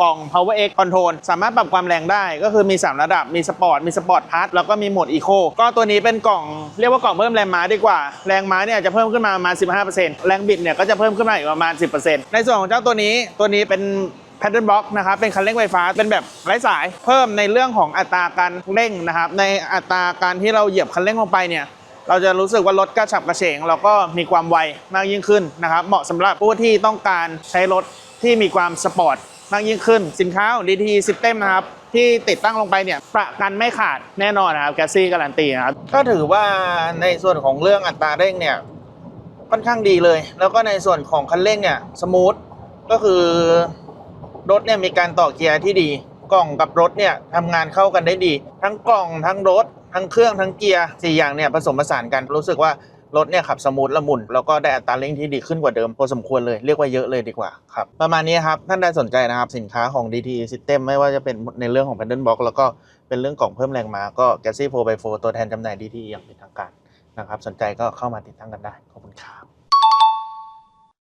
กล่อง power x control สามารถปรับความแรงได้ ก็คือมี 3 ระดับ มีสปอร์ต มีสปอร์ตพาร์ทแล้วก็มีโหมดอีโค ก็ตัวนี้เป็นกล่องเรียกว่ากล่องเพิ่มแรงม้าดีกว่า แรงม้าเนี่ยจะเพิ่มขึ้นมาประมาณ 15%แรงบิดเนี่ยก็จะเพิ่มขึ้นมาอีกประมาณ 10%ในส่วนของเจ้าตัวนี้ ตัวนี้เป็นแพดเดิลบล็อกนะครับเป็นคันเร่งไฟฟ้าเป็นแบบไร้สายเพิ่มในเรื่องของอัตราการเร่งนะครับในอัตราการที่เราเหยียบคันเร่งลงไปเนี่ยเราจะรู้สึกว่ารถกระฉับกระเฉงแล้วก็มีความไวมากยิ่งขึ้นนะครับเหมาะสำหรับผู้ที่ต้องการใช้รถที่มีความสปอร์ต มากยิ่งขึ้น สินค้าของ DT System นะครับ ที่ติดตั้งลงไปเนี่ย ประกันไม่ขาดแน่นอนนะครับแกซี่การันตีนะครับ ก็ถือว่าในส่วนของเรื่องอัตราเร่งเนี่ย ค่อนข้างดีเลย แล้วก็ในส่วนของคันเร่งเนี่ยสมูทก็คือรถเนี่ยมีการต่อเกียร์ที่ดี กล่องกับรถเนี่ยทำงานเข้ากันได้ดี ทั้งกล่องทั้งรถ ทั้งเครื่องทั้งเกียร์สี่อย่างเนี่ยผสมผสานกันรู้สึกว่า รถเนี่ยขับสมูทละมุนแล้วก็ได้อัตราเร่งที่ดีขึ้นกว่าเดิมพอสมควรเลยเรียกว่าเยอะเลยดีกว่าครับประมาณนี้ครับท่านใดสนใจนะครับสินค้าของ DT System ไม่ว่าจะเป็นในเรื่องของ Paddle Box แล้วก็เป็นเรื่องกล่องเพิ่มแรงม้าก็ g a s s y 4x4 ตัวแทนจำหน่าย DT อย่างเป็นทางการนะครับสนใจก็เข้ามาติดตั้งกันได้ขอบคุณครับ